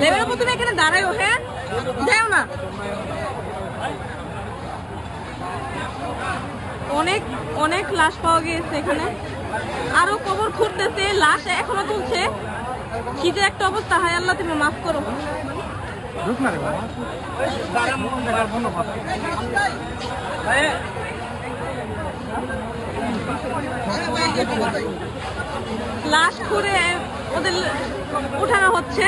Level উপর তুমি এখানে দাঁড়াইও হ্যাঁ? যাও না। অনেক অনেক লাশ পাওয়া গিয়েছে এখানে। আরও কবর খুঁড়তেছে লাশ এখনও তুলছে। কি যে একটা অবস্থা হায় আল্লাহ তুমি মাফ করো। লাশ খুঁড়ে ওদের উঠানো হচ্ছে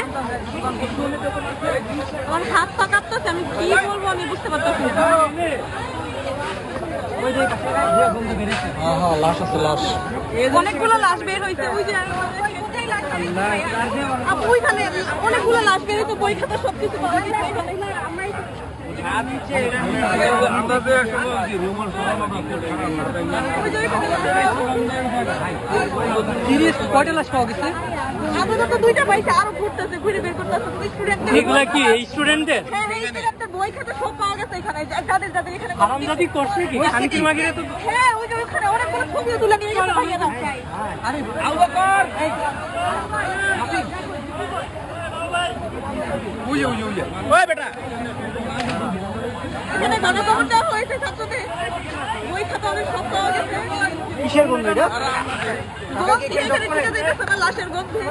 আমার হাত পা কাঁপতেছে আমি কি বলব আমি বুঝতে পারতেছি না হ্যাঁ লাশ আছে লাশ অনেকগুলো লাশ বের হয়েছে ওই যে ওইখানে অনেকগুলো লাশ বের হয়েছে বই খাতা সব কিছু পাওয়া গেছে এখানে। তিরিশ কয়টা লাশ পাওয়া গেছে? দুইটা পাইছে আরও ঘুরতেছে ঘুরে বের এগুলা কি এই স্টুডেন্টদের হ্যাঁ হারামজাদি করছে কি? শান্তির মাগিরে তো হ্যাঁ ওই যে ওখানে অনেকগুলো ছবিও তুলে নিয়ে গেছে আরে ওই বেটা এখানে গণকবর দেওয়া হয়েছে ছাত্রদের বই খাতা অনেক সব পাওয়া গেছে কিসের গন্ধ এটা লাশের গন্ধে